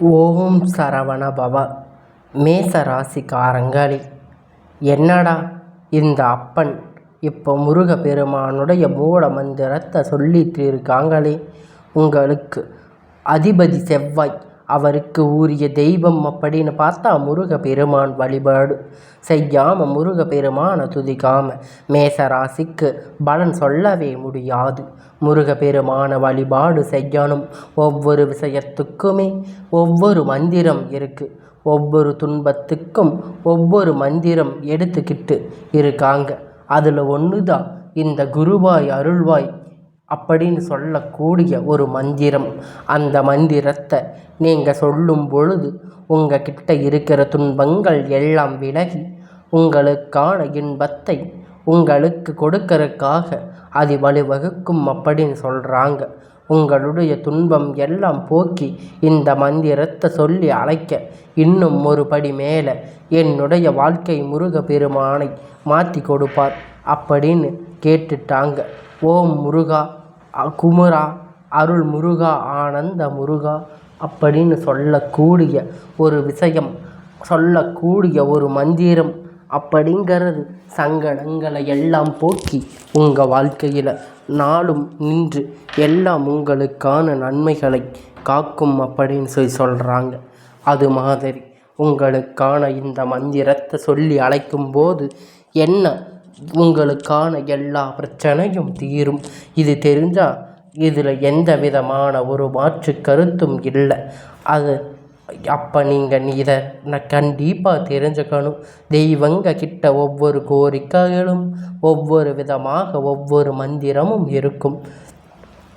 ஓம் சரவண பவ. மேச ராசிக்காரங்களே என்னடா இந்த அப்பன்? இப்போ முருக பெருமானுடைய மூல மந்திரத்தை சொல்லிட்டு இருக்காங்களே உங்களுக்கு அதிபதி செவ்வாய் அவருக்கு உரிய தெய்வம் அப்படின்னு பார்த்தா முருக பெருமான் வழிபாடு. செய்யாமல் முருக பெருமானை துதிக்காம மேச ராசிக்கு பலன் சொல்லவே முடியாது. முருக பெருமான வழிபாடு செய்யணும். ஒவ்வொரு விஷயத்துக்குமே ஒவ்வொரு மந்திரம் இருக்குது ஒவ்வொரு துன்பத்துக்கும் ஒவ்வொரு மந்திரம் எடுத்துக்கிட்டு இருக்காங்க. அதில் ஒன்று தான் இந்த குருவாய் அருள்வாய் அப்படின்னு சொல்லக்கூடிய ஒரு மந்திரம். அந்த மந்திரத்தை நீங்கள் சொல்லும் பொழுது உங்கள் கிட்ட இருக்கிற துன்பங்கள் எல்லாம் விலகி உங்களுக்கான இன்பத்தை உங்களுக்கு கொடுக்கறதுக்காக அது வழிவகுக்கும் அப்படின்னு சொல்கிறாங்க உங்களுடைய துன்பம் எல்லாம் போக்கி இந்த மந்திரத்தை சொல்லி அழைக்க இன்னும் ஒரு படி மேலே என்னுடைய வாழ்க்கை முருக பெருமானை மாற்றி கொடுப்பார் அப்படின்னு கேட்டுட்டாங்க. ஓம் முருகா. குமரா அருள் முருகா ஆனந்த முருகா அப்படின்னு சொல்லக்கூடிய ஒரு விஷயம் சொல்லக்கூடிய ஒரு மந்திரம் அப்படிங்கிறது சங்கடங்களை எல்லாம் போக்கி உங்கள் வாழ்க்கையில் நாளும் நின்று எல்லாம் உங்களுக்கான நன்மைகளை காக்கும் அப்படின்னு சொல்லி சொல்கிறாங்க அது மாதிரி உங்களுக்கான இந்த மந்திரத்தை சொல்லி அழைக்கும்போது என்ன உங்களுக்கான எல்லா பிரச்சனையும் தீரும். இது தெரிஞ்சால் இதில் எந்த விதமான ஒரு மாற்று கருத்தும் இல்லை. அது அப்போ நீங்கள் இதை நான் கண்டிப்பாக தெரிஞ்சுக்கணும். தெய்வங்க கிட்ட ஒவ்வொரு கோரிக்கைகளும் ஒவ்வொரு விதமாக ஒவ்வொரு மந்திரமும் இருக்கும்.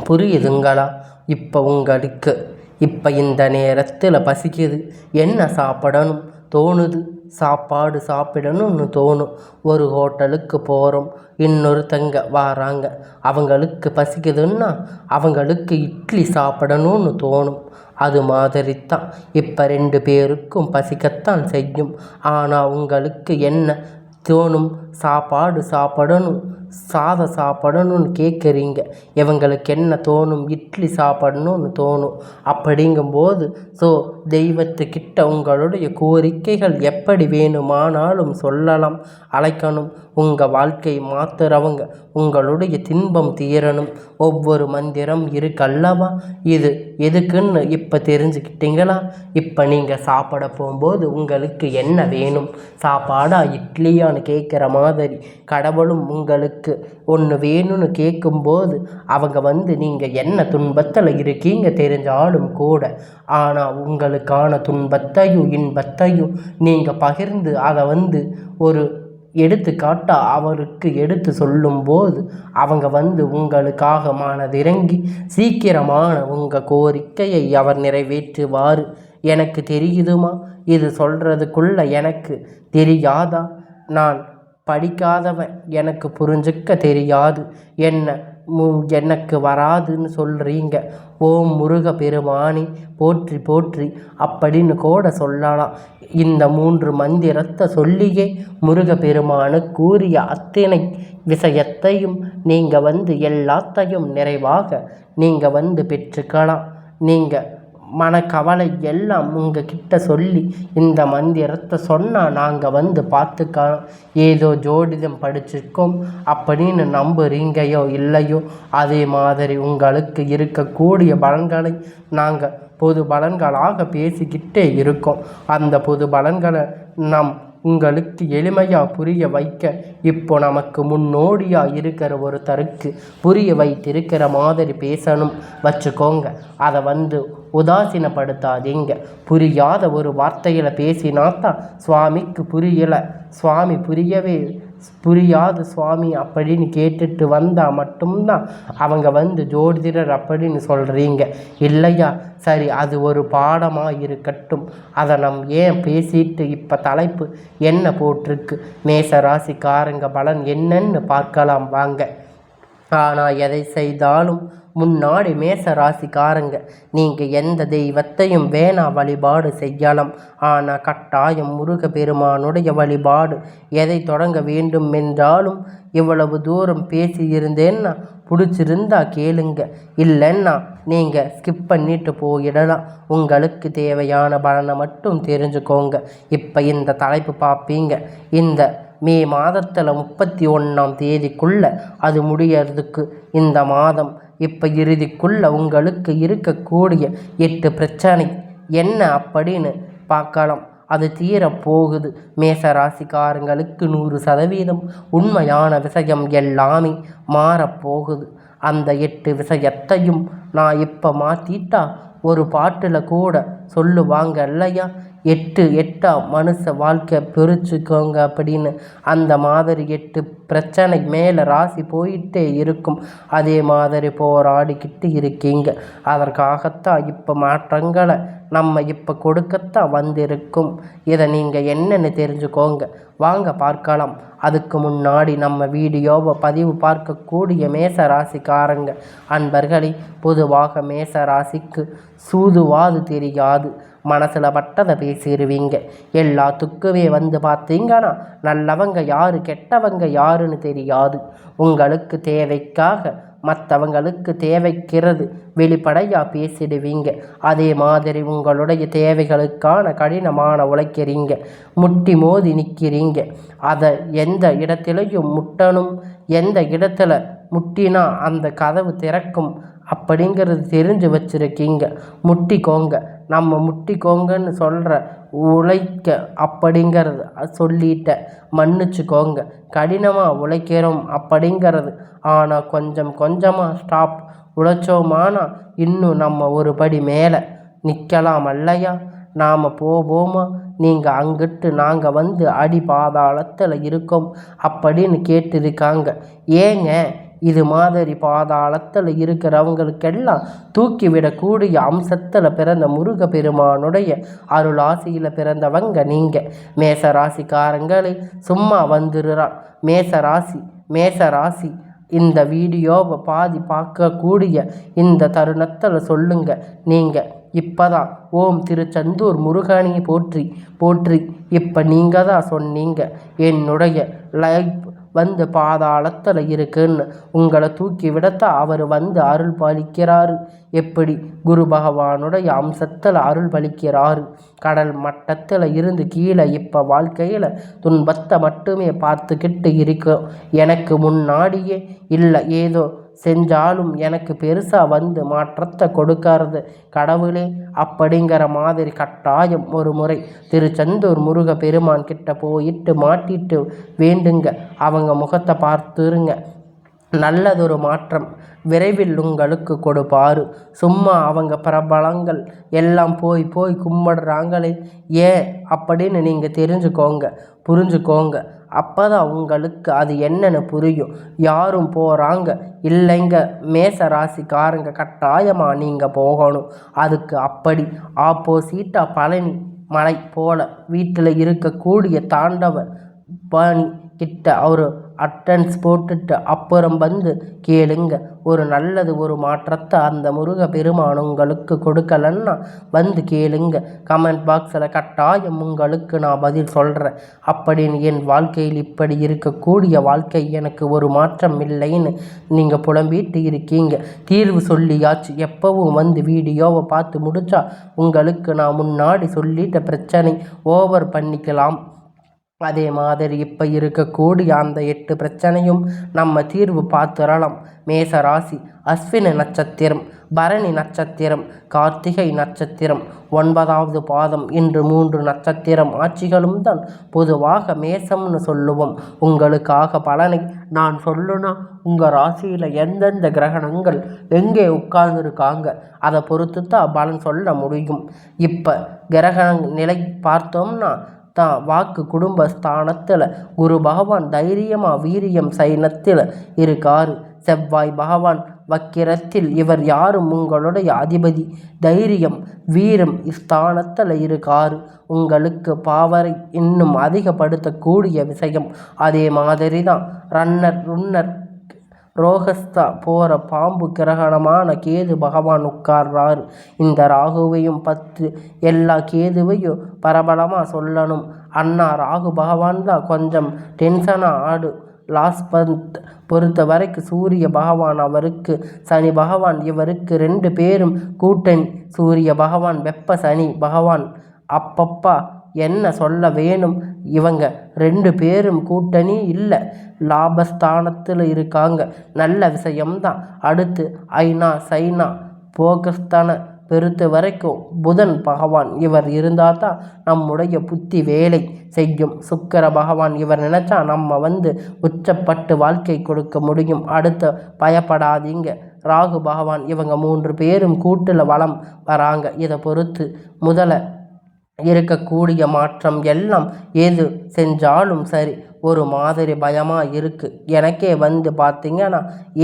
புரியுதுங்களா? இப்போ உங்களுக்கு இப்போ இந்த நேரத்தில் பசிக்குது. என்ன சாப்பிடணும்? தோணுது. சாப்பாடு சாப்பிடணும்னு தோணும். ஒரு ஹோட்டலுக்கு போகிறோம் இன்னொருத்தங்க வராங்க. அவங்களுக்கு பசிக்குதுன்னா அவங்களுக்கு இட்லி சாப்பிடணும்னு தோணும். அது மாதிரி தான் இப்போ ரெண்டு பேருக்கும் பசிக்கத்தான் செய்யும். ஆனால் உங்களுக்கு என்ன தோணும்? சாப்பாடு சாப்பிடணும் சாதம் சாப்பிடணும்னு கேட்குறீங்க. இவங்களுக்கு என்ன தோணும்? இட்லி சாப்பிடணும்னு தோணும். அப்படிங்கும்போது ஸோ தெய்வத்துக்கிட்ட உங்களுடைய கோரிக்கைகள் எப்படி வேணுமானாலும் சொல்லலாம் அழைக்கணும். உங்கள் வாழ்க்கை மாத்துறவங்க உங்களுடைய தின்பம் தீரணும். ஒவ்வொரு மந்திரம் இருக்கல்லவா இது எதுக்குன்னு இப்போ தெரிஞ்சுக்கிட்டீங்களா? இப்போ நீங்கள் சாப்பிட போகும்போது உங்களுக்கு என்ன வேணும்? சாப்பாடா இட்லியான்னு கேட்குறமா மாதிரி கடவுளும் உங்களுக்கு ஒன்று வேணும்னு கேட்கும்போது அவங்க வந்து நீங்கள் என்ன துன்பத்தில் இருக்கீங்க தெரிஞ்சாலும் கூட ஆனால் உங்களுக்கான துன்பத்தையும் இன்பத்தையும் நீங்கள் பகிர்ந்து அதை வந்து ஒரு எடுத்துக்காட்டா அவருக்கு எடுத்து சொல்லும்போது அவங்க வந்து உங்களுக்காக மனதிறங்கி சீக்கிரமான உங்கள் கோரிக்கையை அவர் நிறைவேற்றுவார். எனக்கு தெரியுதுமா? இது சொல்கிறதுக்குள்ள எனக்கு தெரியாதா? நான் படிக்காதவன் எனக்கு புரிஞ்சுக்க தெரியாது. என்ன மு எனக்கு வராதுன்னு சொல்கிறீங்க ஓம் முருக பெருமானி போற்றி போற்றி அப்படின்னு கூட சொல்லலாம். இந்த மூன்று மந்திரத்தை சொல்லியே முருக பெருமானு கூறிய அத்தனை விஷயத்தையும் நீங்கள் வந்து எல்லாத்தையும் நிறைவாக நீங்கள் வந்து பெற்றுக்கலாம். நீங்கள் மனக்கவலை எல்லாம் உங்கள் கிட்ட சொல்லி இந்த மந்திரத்தை சொன்னால் நாங்கள் வந்து பார்த்துக்கலாம் ஏதோ ஜோடிதம் படிச்சிருக்கோம் அப்படின்னு நம்புறீங்கயோ இல்லையோ அதே மாதிரி உங்களுக்கு இருக்கக்கூடிய பலன்களை நாங்கள் பொது பலன்களாக பேசிக்கிட்டே இருக்கோம். அந்த பொது பலன்களை நம் உங்களுக்கு எளிமையாக புரிய வைக்க இப்போ நமக்கு முன்னோடியாக இருக்கிற ஒருத்தருக்கு புரிய வைத்திருக்கிற மாதிரி பேசணும். வச்சுக்கோங்க. அதை வந்து உதாசீனப்படுத்தாதீங்க. புரியாத ஒரு வார்த்தையில் பேசினாத்தான் சுவாமிக்கு புரியலை. சுவாமி புரியவே புரியாது சுவாமி அப்படின்னு கேட்டுட்டு வந்தால் மட்டும்தான் அவங்க வந்து ஜோதிடர் அப்படின்னு சொல்கிறீங்க இல்லையா? சரி அது ஒரு பாடமாக இருக்கட்டும். அதை நம் ஏன் பேசிட்டு இப்போ தலைப்பு என்ன போட்டிருக்கு? மேச ராசிக்காரங்க பலன் என்னன்னு பார்க்கலாம் வாங்க. ஆனால் எதை செய்தாலும் முன்னாடி மேச ராசிக்காரங்க நீங்கள் எந்த தெய்வத்தையும் வேணா வழிபாடு செய்யலாம். ஆனால் கட்டாயம் முருக பெருமானுடைய வழிபாடு எதை தொடங்க வேண்டும் என்றாலும் இவ்வளவு தூரம் பேசி இருந்தேன்னா பிடிச்சிருந்தா கேளுங்க. இல்லைன்னா நீங்கள் ஸ்கிப் பண்ணிட்டு போயிடலாம். உங்களுக்கு தேவையான பலனை மட்டும் தெரிஞ்சுக்கோங்க. இப்போ இந்த தலைப்பு பார்ப்பீங்க இந்த மே மாதத்தில் முப்பத்தி ஒன்றாம் தேதிக்குள்ளே அது முடியறதுக்கு இந்த மாதம் இப்போ இறுதிக்குள்ளே உங்களுக்கு இருக்கக்கூடிய எட்டு பிரச்சனை என்ன அப்படின்னு பார்க்கலாம். அது தீரப்போகுது. மேச ராசிக்காரங்களுக்கு நூறு சதவீதம் உண்மையான விஷயம் எல்லாமே மாறப்போகுது. அந்த எட்டு விஷயத்தையும் நான் இப்போ மாற்றிட்டா ஒரு பாட்டில் கூட சொல்லுவாங்க இல்லையா? எட்டு எட்டா மனுஷ வாழ்க்கை பிரிச்சுக்கோங்க அப்படின்னு. அந்த மாதிரி எட்டு பிரச்சனை மேலே ராசி போயிட்டே இருக்கும். அதே மாதிரி போராடிக்கிட்டு இருக்கீங்க. அதற்காகத்தான் இப்போ மாற்றங்களை நம்ம இப்போ கொடுக்கத்தான் வந்திருக்கும். இதை நீங்கள் என்னென்னு தெரிஞ்சுக்கோங்க. வாங்க பார்க்கலாம். அதுக்கு முன்னாடி நம்ம வீடியோவை பதிவு பார்க்கக்கூடிய மேச ராசிக்காரங்க அன்பர்களே பொதுவாக மேச ராசிக்கு சூதுவாது தெரியாது. மனசில் பட்டதை பேசிடுவீங்க எல்லாத்துக்குமே வந்து பார்த்தீங்கன்னா நல்லவங்க யார் கெட்டவங்க யாருன்னு தெரியாது. உங்களுக்கு தேவைக்காக மற்றவங்களுக்கு தேவைக்கிறது வெளிப்படையாக பேசிடுவீங்க. அதே மாதிரி உங்களுடைய தேவைகளுக்கான கடினமான உழைக்கிறீங்க. முட்டி மோதி நிற்கிறீங்க அதை எந்த இடத்துலையும் முட்டணும் எந்த இடத்துல முட்டினா அந்த கதவு திறக்கும் அப்படிங்கிறது தெரிஞ்சு வச்சுருக்கீங்க. முட்டிக்கோங்க. நம்ம முட்டிக்கோங்கன்னு சொல்கிற உழைக்க அப்படிங்கிறது சொல்லிட்ட மன்னிச்சுக்கோங்க. கடினமாக உழைக்கிறோம் அப்படிங்கிறது. ஆனால் கொஞ்சம் கொஞ்சமாக ஸ்டாப் உழைச்சோமானா இன்னும் நம்ம ஒரு படி மேலே நிற்கலாம் அல்லையா? நாம் போவோமா? நீங்கள் அங்கிட்டு நாங்கள் வந்து அடி பாதாளத்தில் இருக்கோம் அப்படின்னு கேட்டிருக்காங்க. ஏங்க இது மாதிரி பாதாளத்தில் இருக்கிறவங்களுக்கெல்லாம் தூக்கிவிடக்கூடிய அம்சத்தில் பிறந்த முருக பெருமானுடைய அருள் ஆசையில் பிறந்தவங்க நீங்கள் மேச ராசிக்காரங்களே சும்மா வந்துடுறான். மேச ராசி மேச ராசி இந்த வீடியோவை பாதி பார்க்கக்கூடிய இந்த தருணத்தில் சொல்லுங்க. நீங்கள் இப்போதான் ஓம் திருச்செந்தூர் முருகனையை போற்றி போற்றி இப்போ நீங்கள் தான் சொன்னீங்க. என்னுடைய லைஃப் வந்து பாதாளத்தில் இருக்குன்னு. உங்களை தூக்கி விடத்தான் அவர் வந்து அருள் பாலிக்கிறாரு. எப்படி? குரு பகவானுடைய அம்சத்தில் அருள் பலிக்கிறாரு. கடல் மட்டத்தில் இருந்து கீழே இப்போ வாழ்க்கையில் துன்பத்தை மட்டுமே பார்த்துக்கிட்டு இருக்கோம் எனக்கு முன்னாடியே இல்லை ஏதோ செஞ்சாலும் எனக்கு பெருசாக வந்து மாற்றத்தை கொடுக்கறது கடவுளே அப்படிங்கிற மாதிரி கட்டாயம் ஒரு முறை திருச்செந்தூர் முருக பெருமான் கிட்ட போயிட்டு மாட்டிட்டு வேண்டுங்க. அவங்க முகத்தை பார்த்துருங்க. நல்லதொரு மாற்றம் விரைவில் உங்களுக்கு கொடுப்பாரு. சும்மா அவங்க பிரபலங்கள் எல்லாம் போய் போய் கும்பிடுறாங்களே. ஏன் அப்படின்னு நீங்கள் தெரிஞ்சுக்கோங்க புரிஞ்சுக்கோங்க. அப்போ தான் உங்களுக்கு அது என்னென்னு புரியும். யாரும் போகிறாங்க இல்லைங்க மேச ராசிக்காரங்க கட்டாயமாக நீங்கள் போகணும். அதுக்கு அப்படி ஆப்போசிட்டாக பழனி மலை போல வீட்டில் இருக்கக்கூடிய தாண்டவ பணி கிட்ட அவர் அட்டன்ஸ் போட்டுட்டு அப்புறம் வந்து கேளுங்க. ஒரு நல்லது ஒரு மாற்றத்தை அந்த முருக பெருமான் உங்களுக்கு கொடுக்கலன்னா வந்து கேளுங்க. கமெண்ட் பாக்ஸில் கட்டாயம் உங்களுக்கு நான் பதில் சொல்கிறேன் அப்படின்னு என் வாழ்க்கையில் இப்படி இருக்கக்கூடிய வாழ்க்கை எனக்கு ஒரு மாற்றம் இல்லைன்னு நீங்கள் புலம்பிட்டு இருக்கீங்க. தீர்வு சொல்லியாச்சு. எப்பவும் வந்து வீடியோவை பார்த்து முடிச்சா உங்களுக்கு நான் முன்னாடி சொல்லிட்ட பிரச்சனை ஓவர் பண்ணிக்கலாம். அதே மாதிரி இப்போ இருக்கக்கூடிய அந்த எட்டு பிரச்சனையும் நம்ம தீர்வு பார்த்துடலாம். மேச ராசி அஸ்வினி நட்சத்திரம் பரணி நட்சத்திரம் கார்த்திகை நட்சத்திரம் ஒன்பதாவது பாதம் இன்று மூன்று நட்சத்திரம் ஆட்சிகளும் தான். பொதுவாக மேசம்னு சொல்லுவோம். உங்களுக்காக பலனை நான் சொல்லுனா உங்கள் ராசியில் எந்தெந்த கிரகணங்கள் எங்கே உட்கார்ந்துருக்காங்க அதை பொறுத்து தான் பலன் சொல்ல முடியும். இப்போ கிரகண நிலை பார்த்தோம்னா தான் வாக்கு குடும்ப ஸ்தானத்தில் குரு பகவான் தைரியமாக வீரியம் சைனத்தில் இருக்காரு. செவ்வாய் பகவான் வக்கிரத்தில் இவர் யாரும் உங்களுடைய அதிபதி. தைரியம் வீரம் ஸ்தானத்தில் இருக்காரு. உங்களுக்கு பாவரை இன்னும் அதிகப்படுத்தக்கூடிய விஷயம் அதே மாதிரி தான் ரன்னர் ருன்னர் ரோகஸ்தா போகிற பாம்பு கிரகணமான கேது பகவான் உட்கார்றாரு. இந்த ராகுவையும் பத்து எல்லா கேதுவையும் பரபலமாக சொல்லணும். அண்ணா ராகு பகவான் தான் கொஞ்சம் டென்ஷனாக ஆடு. லாஸ்ட் பந்த் பொறுத்த வரைக்கும் சூரிய பகவான் அவருக்கு சனி பகவான் இவருக்கு ரெண்டு பேரும் கூட்டணி. சூரிய பகவான் வெப்ப சனி பகவான் அப்பப்பா என்ன சொல்ல வேணும்? இவங்க ரெண்டு பேரும் கூட்டணி இல்லை. லாபஸ்தானத்தில் இருக்காங்க. நல்ல விஷயம்தான். அடுத்து ஐநா சைனா போகஸ்தான பெருத்த வரைக்கும் புதன் பகவான் இவர் இருந்தால் தான் நம்முடைய புத்தி வேலை செய்யும். சுக்கர பகவான் இவர் நினச்சா நம்ம வந்து உச்சப்பட்டு வாழ்க்கை கொடுக்க முடியும். அடுத்த பயப்படாதீங்க. ராகு பகவான் இவங்க மூன்று பேரும் கூட்டில் வளம் வராங்க. இதை பொறுத்து முதல்ல இருக்கக்கூடிய மாற்றம் எல்லாம் எது செஞ்சாலும் சரி ஒரு மாதிரி பயமாக இருக்குது எனக்கே வந்து பார்த்திங்கன்னா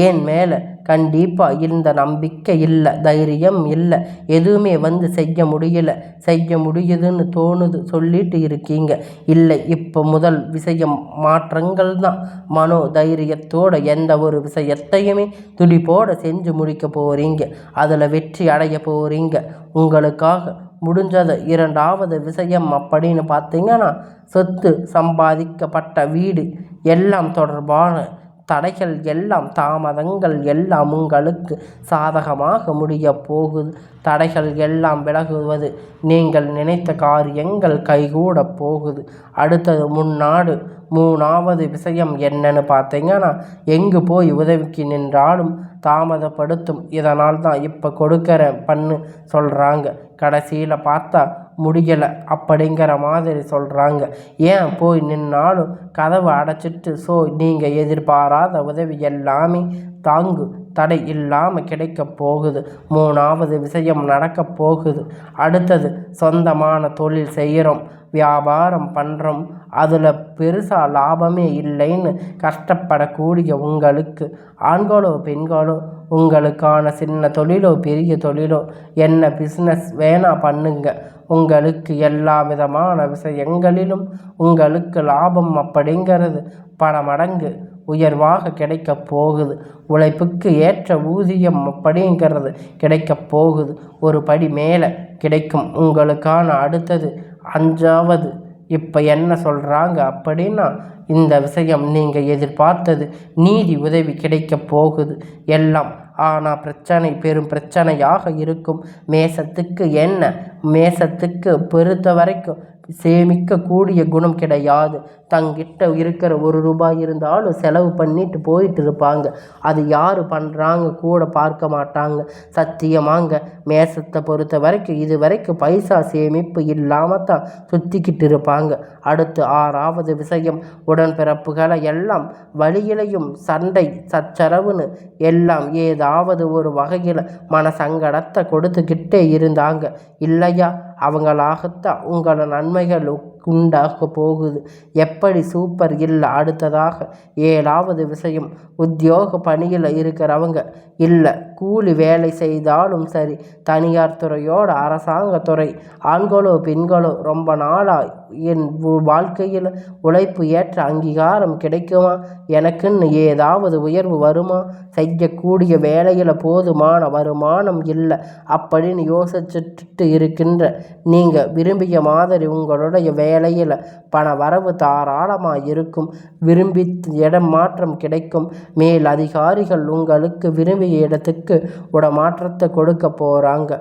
ஏன் மேலே கண்டிப்பாக இந்த நம்பிக்கை இல்லை தைரியம் இல்லை எதுவுமே வந்து செய்ய முடியல செய்ய முடியுதுன்னு தோணுது சொல்லிட்டு இருக்கீங்க. இல்லை இப்போ முதல் விஷயம் மாற்றங்கள் தான். மனோ தைரியத்தோடு எந்த ஒரு விஷயத்தையுமே துடிப்போடு செஞ்சு முடிக்க போகிறீங்க அதில் வெற்றி அடைய போகிறீங்க உங்களுக்காக முடிஞ்சது. இரண்டாவது விஷயம் அப்படின்னு பார்த்தீங்கன்னா சொத்து சம்பாதிக்கப்பட்ட வீடு எல்லாம் தொடர்பான தடைகள் எல்லாம் தாமதங்கள் எல்லாம் உங்களுக்கு சாதகமாக முடிய போகுது. தடைகள் எல்லாம் விலகுவது நீங்கள் நினைத்த காரியங்கள் கைகூட போகுது. அடுத்தது முன்னாடு மூணாவது விஷயம் என்னன்னு பார்த்தீங்கன்னா எங்கு போய் உதவிக்கு நின்றாலும் தாமதப்படுத்தும். இதனால் தான் இப்போ கொடுக்குறேன் பண்ணு சொல்கிறாங்க கடைசியில் பார்த்தா முடியலை அப்படிங்கிற மாதிரி சொல்கிறாங்க ஏன் போய் நின்னாலும் கதவை அடைச்சிட்டு ஸோ நீங்கள் எதிர்பாராத உதவி எல்லாமே தாங்கு தடை இல்லாமல் கிடைக்க போகுது. மூணாவது விஷயம் நடக்க போகுது. அடுத்தது சொந்தமான தொழில் செய்கிறோம் வியாபாரம் பண்ணுறோம் அதில் பெருசாக லாபமே இல்லைன்னு கஷ்டப்படக்கூடிய உங்களுக்கு ஆண்களோ பெண்களோ உங்களுக்கான சின்ன தொழிலோ பெரிய தொழிலோ என்ன பிஸ்னஸ் வேணால் பண்ணுங்க. உங்களுக்கு எல்லா விதமான விஷயங்களிலும் உங்களுக்கு லாபம் அப்படிங்கிறது பல மடங்கு உயர்வாக கிடைக்க போகுது. உழைப்புக்கு ஏற்ற ஊதியம் அப்படிங்கிறது கிடைக்க போகுது. ஒரு படி மேலே கிடைக்கும். உங்களுக்கான அடுத்தது அஞ்சாவது இப்போ என்ன சொல்கிறாங்க அப்படின்னா இந்த விஷயம் நீங்கள் எதிர்பார்த்தது நீதி உதவி கிடைக்க போகுது எல்லாம். ஆனால் பிரச்சனை பெரும் பிரச்சனையாக இருக்கும். மேசத்துக்கு என்ன? மேசத்துக்கு பொறுத்த வரைக்கும் சேமிக்கக்கூடிய குணம் கிடையாது. தங்கிட்ட இருக்கிற ஒரு ரூபாய் இருந்தாலும் செலவு பண்ணிட்டு போயிட்டு இருப்பாங்க. அது யார் பண்ணுறாங்க கூட பார்க்க மாட்டாங்க. சத்தியமாங்க மேசத்தை பொறுத்த வரைக்கும் இது வரைக்கும் பைசா சேமிப்பு இல்லாமல் தான் சுற்றிக்கிட்டு இருப்பாங்க. அடுத்து ஆறாவது விஷயம் உடன்பிறப்புகளை எல்லாம் வழியிலையும் சண்டை சச்சரவுன்னு எல்லாம் ஏதாவது ஒரு வகையில் மன சங்கடத்தை கொடுத்துக்கிட்டே இருந்தாங்க. இல்லையா? அவங்களாகத்தான் உங்களோட நன்மைகளும் உண்டாக போகுது. எப்படி சூப்பர் இல்லை அடுத்ததாக ஏழாவது விஷயம் உத்தியோக பணியில் இருக்கிறவங்க இல்லை கூலி வேலை செய்தாலும் சரி தனியார் துறையோட அரசாங்க துறை ஆண்களோ பெண்களோ ரொம்ப நாளாக என் வாழ்க்கையில் உழைப்பு ஏற்ற அங்கீகாரம் கிடைக்குமா? எனக்குன்னு ஏதாவது உயர்வு வருமா? செய்யக்கூடிய வேலையில் போதுமான வருமானம் இல்லை அப்படின்னு யோசிச்சுட்டு இருக்கின்ற நீங்கள் விரும்பிய மாதிரி உங்களுடைய வேளையில் பண வரவு தாராளமாக இருக்கும். விரும்பி இடம் மாற்றம் கிடைக்கும். மேல் அதிகாரிகள் உங்களுக்கு விரும்பிய இடத்துக்கு உடமாற்றத்தை கொடுக்க போகிறாங்க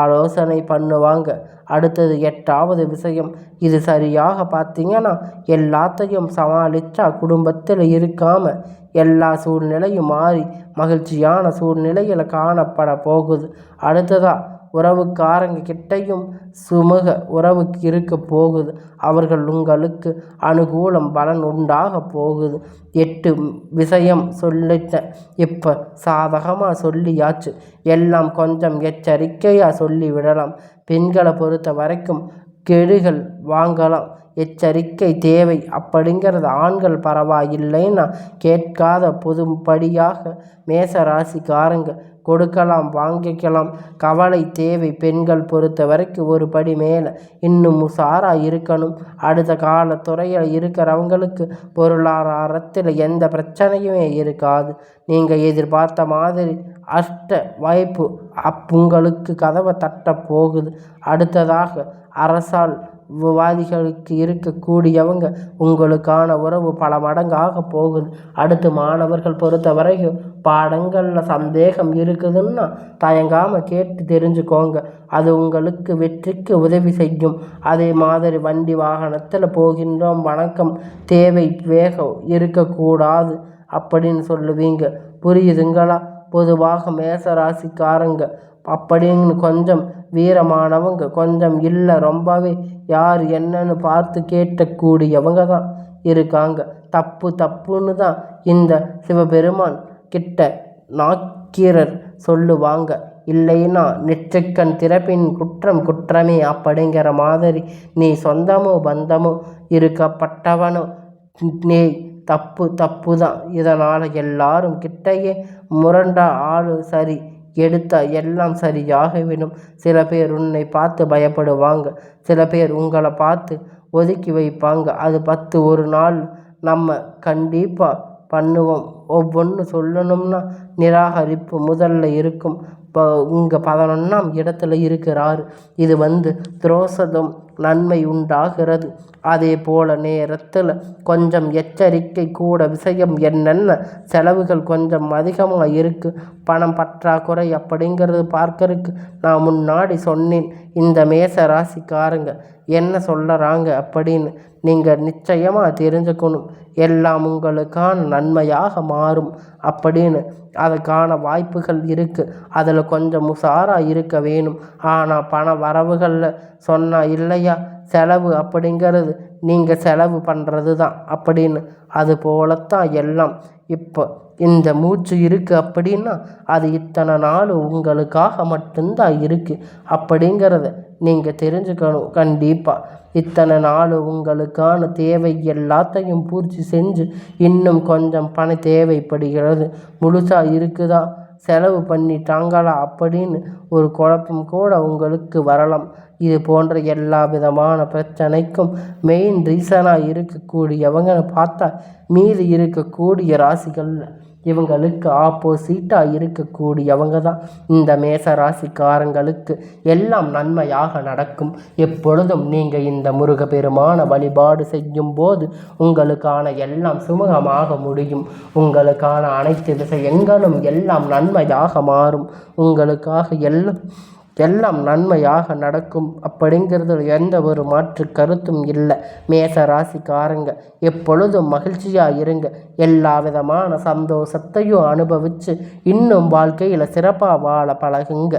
ஆலோசனை பண்ணுவாங்க. அடுத்தது எட்டாவது விஷயம் இது சரியாக பார்த்தீங்கன்னா எல்லாத்தையும் சமாளித்தா குடும்பத்தில் இருக்காமல் எல்லா சூழ்நிலையும் மாறி மகிழ்ச்சியான சூழ்நிலையில் காணப்பட போகுது. அடுத்ததாக உறவுக்காரங்க கிட்டையும் சுமூக உறவுக்கு இருக்க போகுது. அவர்கள் உங்களுக்கு அனுகூலம் பலன் உண்டாக போகுது. எட்டு விஷயம் சொல்லிட்டேன் இப்போ சாதகமாக சொல்லியாச்சு. எல்லாம் கொஞ்சம் எச்சரிக்கையாக சொல்லி விடலாம் பெண்களை பொறுத்த வரைக்கும் கெடுகள் வாங்கலாம். எச்சரிக்கை தேவை. அப்படிங்கிறது ஆண்கள் பரவாயில்லைன்னா கேட்காத புதும்படியாக மேச ராசிக்காரங்க கொடுக்கலாம் வாங்கிக்கலாம். கவலை தேவை பெண்கள் பொறுத்த வரைக்கும் ஒரு படி மேலே. இன்னும் உஷாராக இருக்கணும். அடுத்த கால துறையில் இருக்கிறவங்களுக்கு பொருளாதாரத்தில் எந்த பிரச்சனையுமே இருக்காது. நீங்கள் எதிர்பார்த்த மாதிரி அஷ்ட வாய்ப்பு அப் உங்களுக்கு கதவை தட்ட போகுது. அடுத்ததாக அரசால் விவாதிகளுக்கு இருக்கக்கூடியவங்க உங்களுக்கான உறவு பல மடங்காக போகுது. அடுத்து மாணவர்கள் பொறுத்த வரைக்கும் பாடங்களில் சந்தேகம் இருக்குதுன்னா தயங்காமல் கேட்டு தெரிஞ்சுக்கோங்க. அது உங்களுக்கு வெற்றிக்கு உதவி செய்யும். அதே மாதிரி வண்டி வாகனத்தில் போகின்றோம் வணக்கம் தேவை வேகம் இருக்கக்கூடாது அப்படின்னு சொல்லுவீங்க. புரியுதுங்களா? பொதுவாக மேசராசிக்காரங்க. அப்படின்னு கொஞ்சம் வீரமானவங்க. கொஞ்சம் இல்லை ரொம்பவே யார் என்னன்னு பார்த்து கேட்டக்கூடியவங்க தான் இருக்காங்க. தப்பு தப்புன்னு தான் இந்த சிவபெருமான் கிட்ட நாக்கீரர் சொல்லுவாங்க. இல்லைன்னா நெற்றிக்கண் திறப்பின் குற்றம் குற்றமே அப்படிங்கிற மாதிரி நீ சொந்தமோ பந்தமோ இருக்கப்பட்டவனோ நீ தப்பு தப்பு தான் இதனால் எல்லாரும் கிட்டையே முரண்டா ஆளு சரி. எடுத்தால் எல்லாம் சரியாகிவிடும் சில பேர் உன்னை பார்த்து பயப்படுவாங்க. சில பேர் உங்களை பார்த்து ஒதுக்கி வைப்பாங்க. அது பத்து ஒரு நாள் நம்ம கண்டிப்பாக பண்ணுவோம். ஒவ்வொன்று சொல்லணும்னா நிராகரிப்பு முதல்ல இருக்கும். இப்போ இங்கே பதினொன்றாம் இடத்துல இருக்கிறார். இது வந்து துரோசதம் நன்மை உண்டாகிறது. அதே போல் நேரத்தில் கொஞ்சம் எச்சரிக்கை கூட விஷயம் என்னென்ன? செலவுகள் கொஞ்சம் அதிகமாக இருக்குது பணம் பற்றாக்குறை அப்படிங்கிறது பார்க்கறதுக்கு நான் முன்னாடி சொன்னேன். இந்த மேச ராசிக்காரங்க என்ன சொல்லுறாங்க அப்படின்னு நீங்கள் நிச்சயமாக தெரிஞ்சுக்கணும். எல்லாம் உங்களுக்கான நன்மையாக மாறும் அப்படின்னு அதுக்கான வாய்ப்புகள் இருக்குது அதில் கொஞ்சம் உஷாராக இருக்க வேணும். ஆனால் பண வரவுகளில் சொன்னால் இல்லையா செலவு அப்படிங்கிறது நீங்கள் செலவு பண்ணுறது தான் அப்படின்னு. அது போலத்தான் எல்லாம். இப்போ இந்த மூச்சு இருக்குது அப்படின்னா அது இத்தனை நாள் உங்களுக்காக மட்டும்தான் இருக்குது அப்படிங்கிறத நீங்கள் தெரிஞ்சுக்கணும் கண்டிப்பாக இத்தனை நாள் உங்களுக்கான தேவை எல்லாத்தையும் பூர்த்தி செஞ்சு இன்னும் கொஞ்சம் பணம் தேவைப்படுகிறது. முழுசாக இருக்குதா? செலவு பண்ணிட்டாங்களா அப்படின்னு ஒரு குழப்பம் கூட உங்களுக்கு வரலாம். இது போன்ற எல்லா விதமான பிரச்சனைக்கும் மெயின் ரீசனாக இருக்கக்கூடியவங்கன்னு பார்த்தா மீதி இருக்கக்கூடிய ராசிகளில் இவங்களுக்கு ஆப்போசிட்டாக இருக்கக்கூடியவங்க தான் இந்த மேச ராசிக்காரங்களுக்கு எல்லாம் நன்மையாக நடக்கும். எப்பொழுதும் நீங்கள் இந்த முருகப்பெருமான வழிபாடு செய்யும் போது உங்களுக்கான எல்லாம் சுமூகமாக முடியும். உங்களுக்கான அனைத்து விஷயங்களும் எல்லாம் நன்மையாக மாறும். உங்களுக்காக எல்லாம் எல்லாம் நன்மையாக நடக்கும். அப்படிங்கிறதுல எந்த ஒரு மாற்று கருத்தும் இல்லை. மேச ராசிக்காரங்க எப்பொழுதும் மகிழ்ச்சியாக இருங்க. எல்லா விதமான சந்தோஷத்தையும் அனுபவித்து இன்னும் வாழ்க்கையில் சிறப்பாக வாழ பழகுங்க.